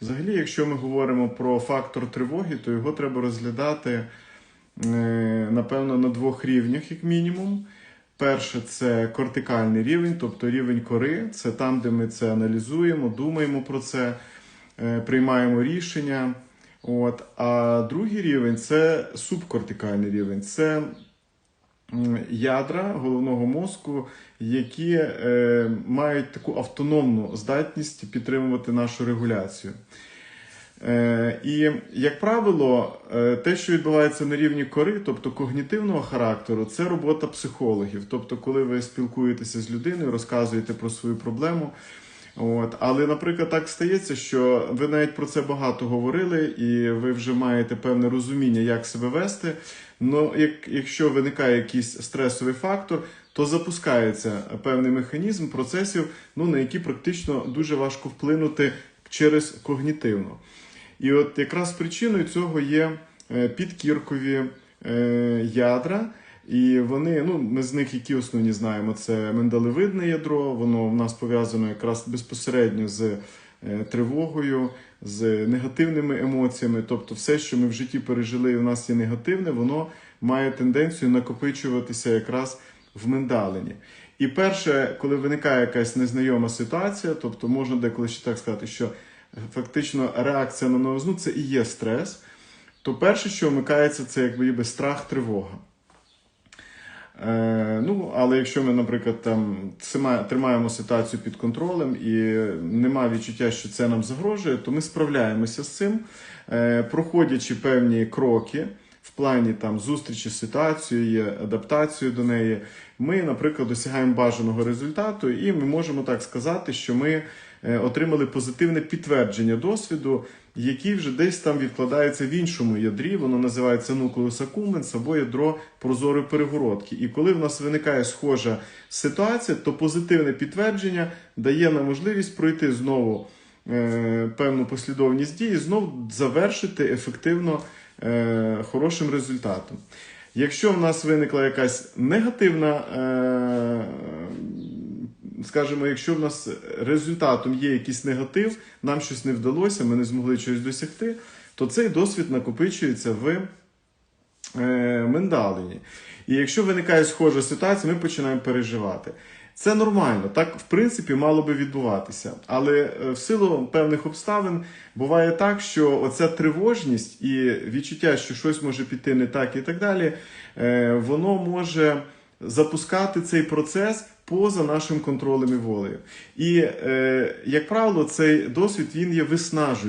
Взагалі, якщо ми говоримо про фактор тривоги, то його треба розглядати, е, напевно, на двох рівнях, як мінімум. Перше це кортикальний рівень, тобто рівень кори, це там, де ми це аналізуємо, думаємо про це, е, приймаємо рішення. От. А другий рівень це субкортикальний рівень. Це ядра головного мозку, які е, мають таку автономну здатність підтримувати нашу регуляцію. Е, і, як правило, е, те, що відбувається на рівні кори, тобто когнітивного характеру, це робота психологів. Тобто, коли ви спілкуєтеся з людиною, розказуєте про свою проблему. От. Але, наприклад, так стається, що ви навіть про це багато говорили, і ви вже маєте певне розуміння, як себе вести. Ну, як, якщо виникає якийсь стресовий фактор, то запускається певний механізм процесів, ну, на які практично дуже важко вплинути через когнітивно. І от якраз причиною цього є е, підкіркові е, ядра. І вони, ну, ми з них які основні знаємо, це миндалевидне ядро, воно в нас пов'язано якраз безпосередньо з е, тривогою, з негативними емоціями. Тобто, все, що ми в житті пережили, і в нас є негативне, воно має тенденцію накопичуватися якраз в миндалині. І перше, коли виникає якась незнайома ситуація, тобто можна деколи ще так сказати, що фактично реакція на новизну це і є стрес, то перше, що вмикається, це якби страх, тривога. Е, ну, але якщо ми, наприклад, там тримаємо ситуацію під контролем і немає відчуття, що це нам загрожує, то ми справляємося з цим, е, проходячи певні кроки в плані там зустрічі з ситуацією, адаптацією до неї, ми, наприклад, досягаємо бажаного результату, і ми можемо так сказати, що ми е, отримали позитивне підтвердження досвіду, який вже десь там відкладається в іншому ядрі, воно називається nucleus accumbens або ядро прозорої перегородки. І коли в нас виникає схожа ситуація, то позитивне підтвердження дає нам можливість пройти знову певну послідовність дій і знову завершити ефективно е, хорошим результатом. Якщо в нас виникла якась негативна, е, скажімо, якщо в нас результатом є якийсь негатив, нам щось не вдалося, ми не змогли чогось досягти, то цей досвід накопичується в е, миндалині. І якщо виникає схожа ситуація, ми починаємо переживати. Це нормально, так в принципі мало би відбуватися. Але е, в силу певних обставин буває так, що оця тривожність і відчуття, що щось може піти не так і так далі, е, воно може запускати цей процес поза нашим контролем і волею. І, е, як правило, цей досвід він є виснажуючим.